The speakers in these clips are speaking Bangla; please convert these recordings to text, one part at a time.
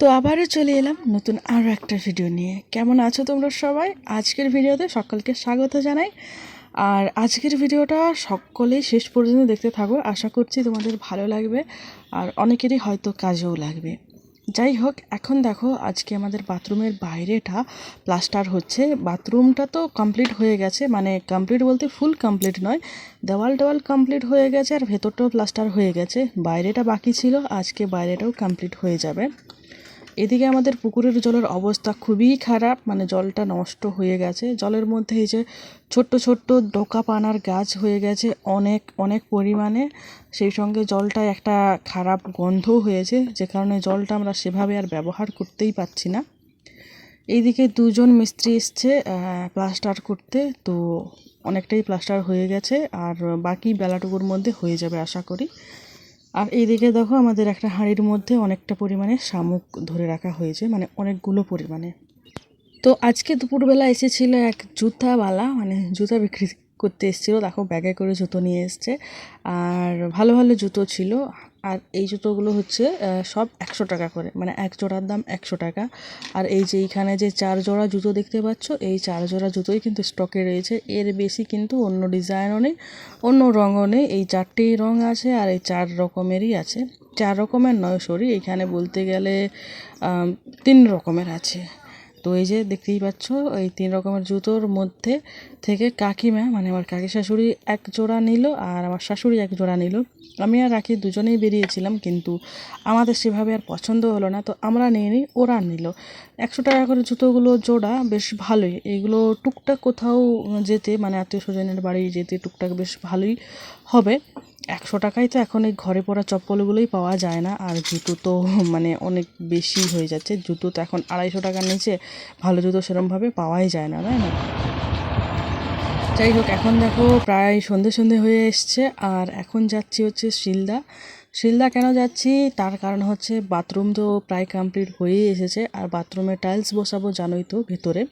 তো আবারও চলে এলাম নতুন আরও একটা ভিডিও নিয়ে। কেমন আছো তোমরা সবাই? আজকের ভিডিওতে সকলকে স্বাগত জানাই। আর আজকের ভিডিওটা সকলেই শেষ পর্যন্ত দেখতে থাকো। আশা করছি তোমাদের ভালো লাগবে আর অনেকেরই হয়তো কাজেও লাগবে। যাই হোক, এখন দেখো, আজকে আমাদের বাথরুমের বাইরেটা প্লাস্টার হচ্ছে। বাথরুমটা তো কমপ্লিট হয়ে গেছে। মানে কমপ্লিট বলতে ফুল কমপ্লিট নয়। দেওয়াল টেওয়াল কমপ্লিট হয়ে গেছে আর ভেতরটাও প্লাস্টার হয়ে গেছে। বাইরেটা বাকি ছিল। আজকে বাইরেটাও কমপ্লিট হয়ে যাবে। এদিকে আমাদের পুকুরের জলের অবস্থা খুবই খারাপ মানে জলটা নষ্ট হয়ে গেছে। জলের মধ্যে এই যে ছোট্ট ছোট্ট ডোকা পানার গাছ হয়ে গেছে অনেক অনেক পরিমাণে। সেই সঙ্গে জলটা একটা খারাপ গন্ধও হয়েছে, যে কারণে জলটা আমরা সেভাবে আর ব্যবহার করতেই পারছি না। এইদিকে দুজন মিস্ত্রি এসছে প্লাস্টার করতে, তো অনেকটাই প্লাস্টার হয়ে গেছে, আর বাকি বেলাটুকুর মধ্যে হয়ে যাবে আশা করি। আর এইদিকে দেখো আমাদের একটা হাঁড়ির মধ্যে অনেকটা পরিমাণে শামুক ধরে রাখা হয়েছে মানে অনেকগুলো পরিমাণে। তো আজকে দুপুরবেলা এসেছিল এক জুতাওয়ালা মানে জুতা বিক্রি করতে এসেছিল, দেখো ব্যাগে করে জুতো নিয়ে এসছে। আর ভালো ভালো জুতো ছিল। আর এই জুতোগুলো হচ্ছে সব একশো টাকা করে মানে এক জোড়ার দাম একশো টাকা। আর এই যে এইখানে যে চার জোড়া জুতো দেখতে পাচ্ছ, এই চার জোড়া জুতোই কিন্তু স্টকে রয়েছে। এর বেশি কিন্তু অন্য ডিজাইনও নেই, অন্য রঙও নেই। এই চারটি রঙ আছে আর এই চার রকমেরই আছে। চার রকমের নয় সরি এখানে বলতে গেলে তিন রকমের আছে। তো এই যে দেখতেই পাচ্ছ, এই তিন রকমের জুতোর মধ্যে থেকে কাকিমা মানে আমার কাকি শাশুড়ি এক জোড়া নিল আর আমার শাশুড়ি এক জোড়া নিল। আমি আর রাখি দুজনেই বেরিয়েছিলাম, কিন্তু আমাদের সেভাবে আর পছন্দ হলো না, তো আমরা নিয়ে নিই, ওরা নিল। একশো টাকা করে জুতোগুলো জোড়া, বেশ ভালোই। এগুলো টুকটাক কোথাও যেতে মানে আত্মীয় স্বজনের বাড়ি যেতে টুকটাক বেশ ভালোই হবে। একশো টাকায় তো এখন এই ঘরে পরা চপ্পলগুলোই পাওয়া যায় না। আর জুতো তো মানে অনেক বেশি হয়ে যাচ্ছে। জুতো তো এখন আড়াইশো টাকার নিচে ভালো জুতো সেরমভাবে পাওয়াই যায় না, তাই না? যাই হোক, এখন দেখো প্রায় সন্ধে সন্ধে হয়ে এসছে। আর এখন যাচ্ছি হচ্ছে শিলদা। শিলদা কেন যাচ্ছি? তার কারণ হচ্ছে বাথরুম তো প্রায় কমপ্লিট হয়েই এসেছে। আর বাথরুমে টাইলস বসাবো জানোই তো ভেতরে।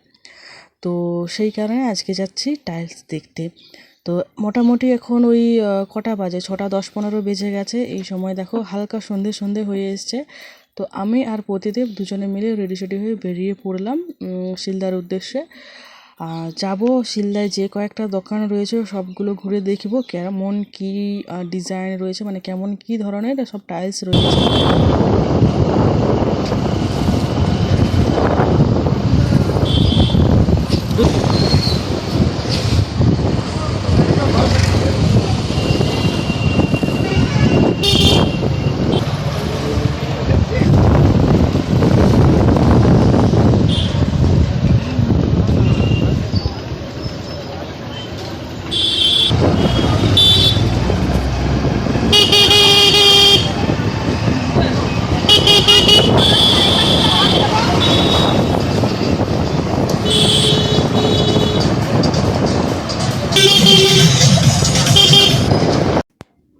তো সেই কারণে আজকে যাচ্ছি টাইলস দেখতে। তো মোটামুটি এখন ওই কটা বাজে? ছটা, দশ, পনেরো বেজে গেছে। এই সময় দেখো হালকা সন্ধে সন্ধে হয়ে এসছে। তো আমি আর প্রতিদেব দুজনে মিলে রেডি সেডি হয়ে বেরিয়ে পড়লাম শিলদার উদ্দেশ্যে। যাব শিলদায় যে কয়েকটা দোকান রয়েছে, সবগুলো ঘুরে দেখব কেমন কি ডিজাইন রয়েছে। মানে কেমন কি ধরনের, সব টাইলস রয়েছে।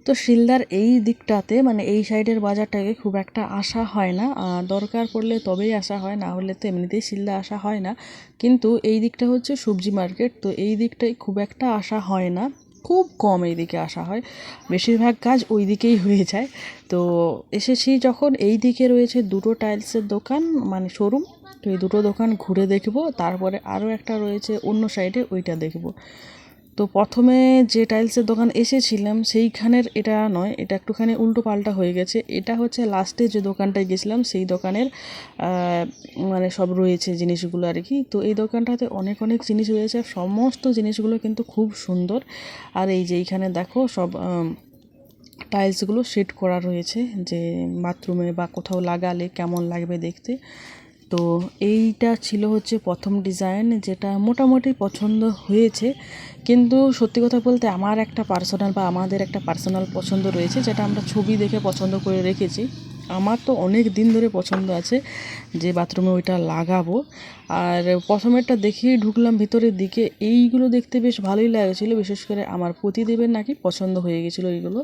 তো শিলদার এই দিকটাতে মানে এই সাইডের বাজারটাকে খুব একটা আসা হয় না। দরকার পড়লে তবেই আসা হয়, না হলে তো এমনিতেই শিলদা আসা হয় না। কিন্তু এই দিকটা হচ্ছে সবজি মার্কেট, তো এই দিকটাই খুব একটা আসা হয় না। খুব কম এই দিকে আসা হয়। বেশিরভাগ কাজ ওই দিকেই হয়ে যায়। তো এসেছি যখন, এই দিকে রয়েছে দুটো টাইলসের দোকান মানে শোরুম। তো এই দুটো দোকান ঘুরে দেখব। তারপরে আরও একটা রয়েছে অন্য সাইডে, ওইটা দেখব। তো প্রথমে যে টাইলসের দোকান এসেছিলাম, সেইখানের এটা নয়, এটা একটুখানি উল্টো পাল্টা হয়ে গেছে। এটা হচ্ছে লাস্টে যে দোকানটায় গেছিলাম, সেই দোকানের মানে সব রয়েছে জিনিসগুলো আর কি। তো এই দোকানটাতে অনেক অনেক জিনিস রয়েছে, সমস্ত জিনিসগুলো কিন্তু খুব সুন্দর। আর এই যে এইখানে দেখো সব টাইলসগুলো সেট করা রয়েছে, যে বাথরুমে বা কোথাও লাগালে কেমন লাগবে দেখতে। তো এইটা ছিল হচ্ছে প্রথম ডিজাইন যেটা মোটামুটি পছন্দ হয়েছে। কিন্তু সত্যি কথা বলতে আমার একটা পার্সোনাল বা আমাদের একটা পার্সোনাল পছন্দ রয়েছে যেটা আমরা ছবি দেখে পছন্দ করে রেখেছি। আমার তো অনেক দিন ধরে পছন্দ আছে যে বাথরুমে ওইটা লাগাবো। আর প্রথমেরটা দেখেই ঢুকলাম ভিতরের দিকে। এইগুলো দেখতে বেশ ভালোই লাগছিল, বিশেষ করে আমার প্রতিদেবের নাকি পছন্দ হয়ে গেছিল এইগুলো।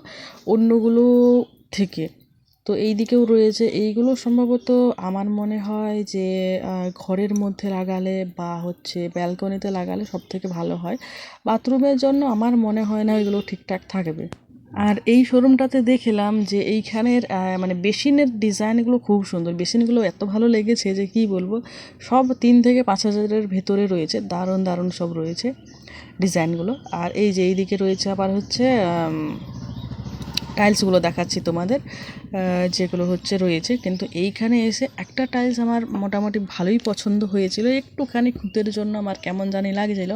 অন্যগুলো থেকে। তো এই দিকেও রয়েছে। এইগুলো সম্ভবত আমার মনে হয় যে ঘরের মধ্যে লাগালে বা হচ্ছে ব্যালকনিতে লাগালে সব থেকে ভালো হয়। বাথরুমের জন্য আমার মনে হয় না ওইগুলো ঠিকঠাক থাকবে। আর এই শোরুমটাতে দেখলাম যে, এইখানের মানে বেসিনের ডিজাইনগুলো খুব সুন্দর। বেসিনগুলো এত ভালো লেগেছে যে, কি বলব? সব তিন থেকে পাঁচ হাজারের ভেতরে রয়েছে। দারুণ দারুণ সব রয়েছে ডিজাইনগুলো। আর এই যে এইদিকে রয়েছে আবার হচ্ছে টাইলসগুলো দেখাচ্ছি তোমাদের যেগুলো হচ্ছে রয়েছে। কিন্তু এইখানে এসে একটা টাইলস আমার মোটামুটি ভালোই পছন্দ হয়েছিল। একটুখানি খুঁতের জন্য আমার কেমন জানি লাগছিল,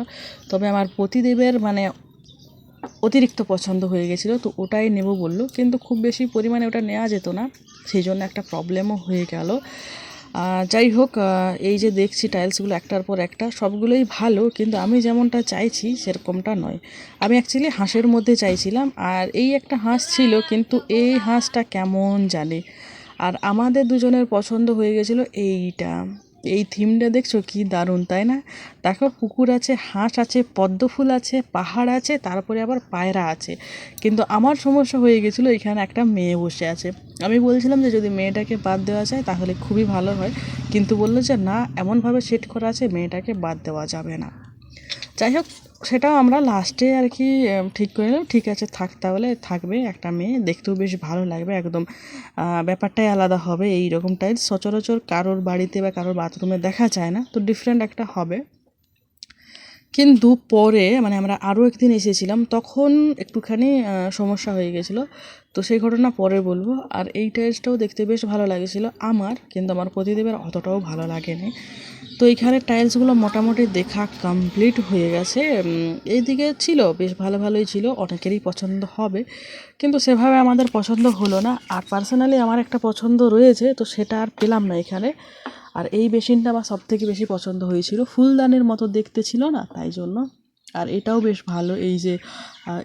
তবে আমার প্রতিদেবের মানে অতিরিক্ত পছন্দ হয়ে গেছিল, তো ওটাই নেব বলল। কিন্তু খুব বেশি পরিমাণে ওটা নেওয়া যেত না, সেই জন্য একটা প্রবলেমও হয়ে গেল। যাই হোক এই যে দেখছি টাইলসগুলো একটার পর একটা, সবগুলোই ভালো, কিন্তু আমি যেমনটা চাইছি সেরকমটা নয়। আমি অ্যাকচুয়ালি হাঁসের মধ্যে চাইছিলাম, আর এই একটা হাঁস ছিল, কিন্তু এই হাঁসটা কেমন জানে। আর আমাদের দুজনের পছন্দ হয়ে গেছিল এইটা। এই থিমটা দেখছ? কি দারুণ, তাই না? দেখো কুকুর আছে, হাঁস আছে, পদ্ম ফুল আছে, পাহাড় আছে, তারপরে আবার পায়রা আছে। কিন্তু আমার সমস্যা হয়ে গেছিল, এখানে একটা মেয়ে বসে আছে। আমি বলছিলাম যে, যদি মেয়েটাকে বাদ দেওয়া যায়, তাহলে খুবই ভালো হয়। কিন্তু বলল যে, না, এমনভাবে সেট করা আছে, মেয়েটাকে বাদ দেওয়া যাবে না। যাই হোক সেটাও আমরা লাস্টে আর কি ঠিক করে নিলাম। ঠিক আছে, থাক তাহলে, থাকবে একটা মেয়ে। দেখতেও বেশ ভালো লাগবে, একদম ব্যাপারটাই আলাদা হবে এই রকম সচরাচর কারোর বাড়িতে বা কারোর বাথরুমে দেখা যায় না, তো ডিফারেন্ট একটা হবে। কিন্তু পরে মানে আমরা আরও একদিন এসেছিলাম, তখন একটুখানি সমস্যা হয়ে গেছিল। তো সেই ঘটনা পরে বলব। আর এই টাইলসটাও দেখতে বেশ ভালো লাগেছিলো। আমার, কিন্তু আমার প্রতিদেবের অতটাও ভালো লাগেনি। তো এইখানে টাইলসগুলো মোটামুটি দেখা কমপ্লিট হয়ে গেছে। এইদিকে ছিল, বেশ ভালো ভালোই ছিল, অনেকেরই পছন্দ হবে। কিন্তু সেভাবে আমাদের পছন্দ হলো না। আর পার্সোনালি আমার একটা পছন্দ রয়েছে, তো সেটা আর পেলাম না এখানে। আর এই বেসিনটা আমার সব থেকে বেশি পছন্দ হয়েছিল। ফুলদানের মতো দেখতে ছিল না, তাই জন্য। আর এটাও বেশ ভালো, এই যে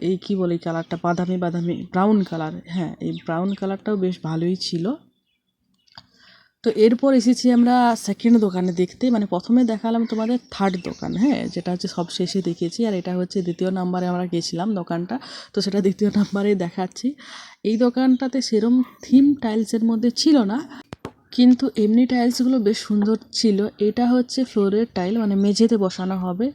এই কি বলে এই কালারটা বাদামি বাদামি ব্রাউন কালার হ্যাঁ এই ব্রাউন কালারটাও বেশ ভালোই ছিল। তো এরপর এসেছি আমরা সেকেন্ড দোকানে দেখতে। মানে প্রথমে দেখালাম তোমাদের থার্ড দোকান হ্যাঁ? যেটা হচ্ছে সব শেষে দেখেছি। আর এটা হচ্ছে দ্বিতীয় নাম্বারে আমরা গেছিলাম দোকানটা। তো সেটা দ্বিতীয় নাম্বারে দেখাচ্ছি। এই দোকানটাতে সেরম থিম টাইলসের মধ্যে ছিল না। কিন্তু এমনি টাইলসগুলো বেশ সুন্দর ছিল। এটা হচ্ছে ফ্লোরের টাইল মানে মেঝেতে বসানো হবে।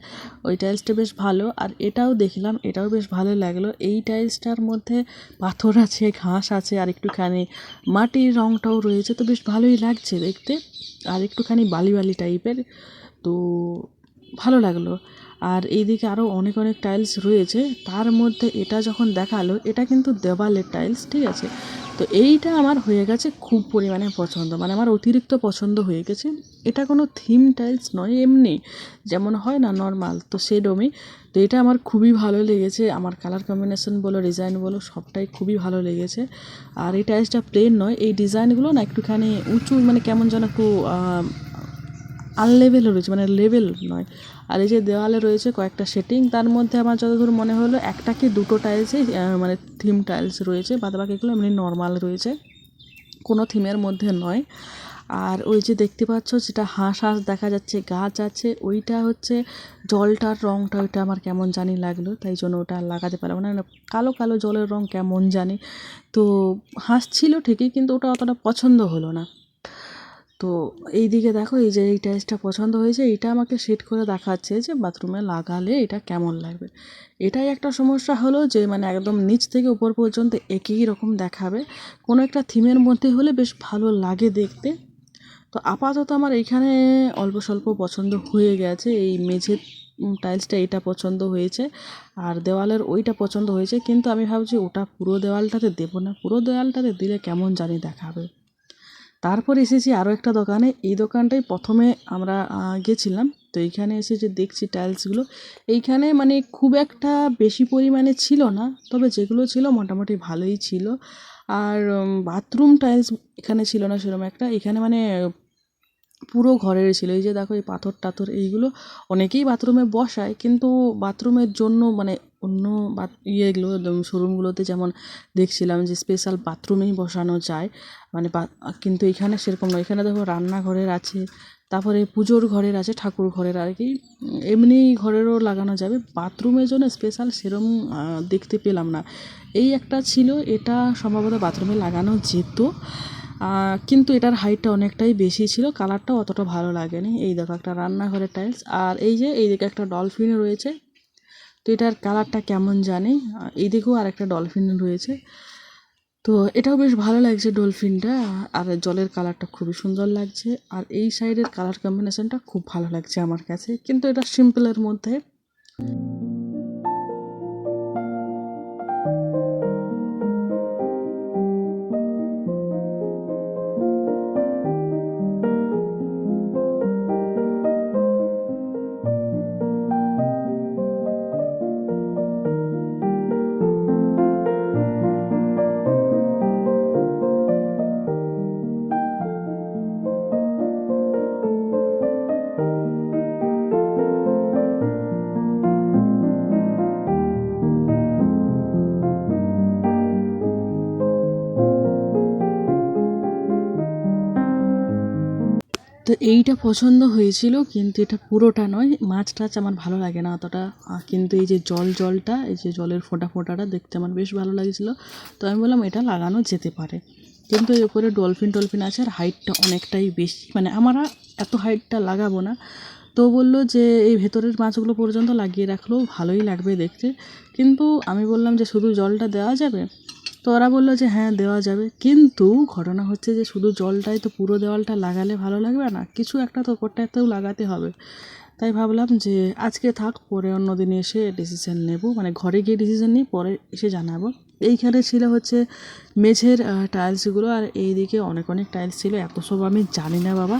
ওই টাইলসটা বেশ ভালো। আর এটাও দেখলাম, এটাও বেশ ভালো লাগল। এই টাইলসটার মধ্যে পাথর আছে, ঘাস আছে, আর একটুখানি মাটির রঙটাও রয়েছে। তো বেশ ভালোই লাগছে দেখতে। আর একটুখানি বালি বালি টাইপের তো ভালো লাগল। আর এইদিকে আরও অনেক অনেক টাইলস রয়েছে। তার মধ্যে এটা যখন দেখাল, এটা কিন্তু দেওয়ালের টাইলস ঠিক আছে? তো এইটা আমার হয়ে গেছে খুব পরিমাণে পছন্দ। মানে আমার অতিরিক্ত পছন্দ হয়ে গেছে। এটা কোনো থিম টাইলস নয়, এমনি যেমন হয় না নর্মাল তো সেরমই। তো এটা আমার খুবই ভালো লেগেছে। আমার কালার কম্বিনেশন বলো ডিজাইন বলো, সবটাই খুবই ভালো লেগেছে। আর এই টাইলসটা প্লেন নয়, এই ডিজাইনগুলো না একটুখানি উঁচু মানে কেমন যেন একটু আনলেভেল রয়েছে মানে লেভেল নয়। আর এই যে দেওয়ালে রয়েছে কয়েকটা সেটিং তার মধ্যে আমার যতদূর মনে হলো একটা কি দুটো টাইলসই মানে থিম টাইলস রয়েছে বাদবাকিগুলো এমনি নর্মাল রয়েছে কোনো থিমের মধ্যে নয়। আর ওই যে দেখতে পাচ্ছ যেটা হাঁস হাঁস দেখা যাচ্ছে গাছ আছে ওইটা হচ্ছে জলটার রঙটা ওইটা আমার কেমন জানি লাগল তাই জন্য ওটা লাগাতে পারলাম না, কালো কালো জলের রঙ কেমন জানি তো হাঁস ছিল ঠিকই কিন্তু ওটা অতটা পছন্দ হলো না। তো এই দিকে দেখো এই যে এই টাইলসটা পছন্দ হয়েছে, এটা আমাকে সেট করে দেখাচ্ছে যে বাথরুমে লাগালে এটা কেমন লাগবে। এটাই একটা সমস্যা হলো যে মানে একদম নিচ থেকে উপর পর্যন্ত একই রকম দেখাবে। কোনো একটা থিমের মধ্যে হলে বেশ ভালো লাগে দেখতে। তো আপাতত আমার এইখানে অল্প স্বল্প পছন্দ হয়ে গেছে, এই মেঝের টাইলসটা এটা পছন্দ হয়েছে আর দেওয়ালের ওইটা পছন্দ হয়েছে। কিন্তু আমি ভাবছি ওটা পুরো দেওয়ালটাতে দেবো না, পুরো দেওয়ালটাতে দিলে কেমন জানি দেখাবে। তারপর এসেছি আরও একটা দোকানে। এই দোকানটাই প্রথমে আমরা গেছিলাম। তো এইখানে এসে যে দেখছি টাইলসগুলো, এইখানে মানে খুব একটা বেশি পরিমাণে ছিল না, তবে যেগুলো ছিল মোটামুটি ভালোই ছিল। আর বাথরুম টাইলস এখানে ছিল না সেরকম একটা। এখানে মানে পুরো ঘরের ছিল। এই যে দেখো, এই পাথর টাথর এইগুলো অনেকেই বাথরুমে বসায়, কিন্তু বাথরুমের জন্য মানে অন্য বাথ ইয়েগুলো শোরুমগুলোতে যেমন দেখছিলাম যে স্পেশাল বাথরুমেই বসানো যায় মানে কিন্তু এখানে সেরকম নয়। এখানে দেখো রান্নাঘরের আছে, তারপরে পুজোর ঘরের আছে, ঠাকুর ঘরের আর কি। এমনি ঘরেরও লাগানো যাবে। বাথরুমের জন্য স্পেশাল সেরম দেখতে পেলাম না। এই একটা ছিল, এটা সম্ভবত বাথরুমে লাগানো যেত। কিন্তু এটার হাইটটা অনেকটাই বেশি ছিল। কালারটাও অতটা ভালো লাগেনি। এই দেখো একটা রান্নাঘরের টাইলস আর এই যে এইদিকে একটা ডলফিন রয়েছে। তো এটার কালারটা কেমন জানি? এইদিকেও আর একটা ডলফিন রয়েছে। তো এটাও বেশ ভালো লাগছে ডলফিনটা আর জলের কালারটা খুবই সুন্দর লাগছে। আর এই সাইডের কালার কম্বিনেশনটা খুব ভালো লাগছে আমার কাছে। কিন্তু এটা সিম্পলের মধ্যে তো এইটা পছন্দ হয়েছিল, কিন্তু এটা পুরোটা নয়। মাছ টাছ আমার ভালো লাগে না অতটা। কিন্তু এই যে জল, জলটা, এই যে জলের ফোঁটা ফোঁটাটা দেখতে আমার বেশ ভালো লাগছিল। তো আমি বললাম, এটা লাগানো যেতে পারে। কিন্তু এর উপরে ডলফিন টলফিন আছে, আর হাইটটা অনেকটাই বেশি। মানে আমরা এত হাইটটা লাগাবো না। তো বলল যে, এই ভেতরের মাছগুলো পর্যন্ত লাগিয়ে রাখলেও ভালোই লাগবে দেখতে। কিন্তু আমি বললাম যে, শুধু জলটা দেওয়া যাবে? তো ওরা বলল যে হ্যাঁ দেওয়া যাবে। কিন্তু ঘটনা হচ্ছে যে শুধু জলটাই তো পুরো দেওয়ালটা লাগালে ভালো লাগবে না। কিছু একটা তো ওপরটাতেও লাগাতে হবে। তাই ভাবলাম যে আজকে থাক, পরে অন্য দিনে এসে ডিসিশন নেব। মানে ঘরে গিয়ে ডিসিশন নিই, পরে এসে জানাব। এইখানে ছিল হচ্ছে মেঝের টাইলসগুলো আর এইদিকে অনেক অনেক টাইলস ছিল। এত সব আমি জানি না বাবা।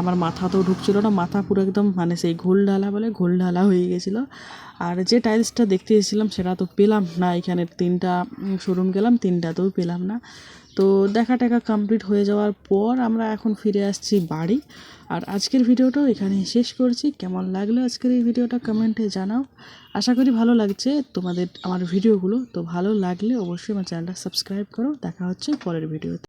আমার মাথা তো ঢুকছিল না। মাথা পুরো একদম মানে সেই ঘোল ঢালা বলে ঘোল ঢালা হয়ে গেছিল। আর যে টাইলসটা দেখতে এসেছিলাম সেটা তো পেলাম না। এখানে তিনটা শোরুম গেলাম, তিনটাতেও পেলাম না। তো দেখা টাকা কমপ্লিট হয়ে যাওয়ার পর আমরা এখন ফিরে আসছি বাড়ি। আর আজকের ভিডিওটাও এখানে শেষ করছি। কেমন লাগল আজকের এই ভিডিওটা কমেন্টে জানাও। আশা করি ভালো লাগছে তোমাদের, আমার ভিডিওগুলো। তো ভালো লাগলে অবশ্যই আমার চ্যানেলটা সাবস্ক্রাইব করো। দেখা হচ্ছে পরের ভিডিওতে।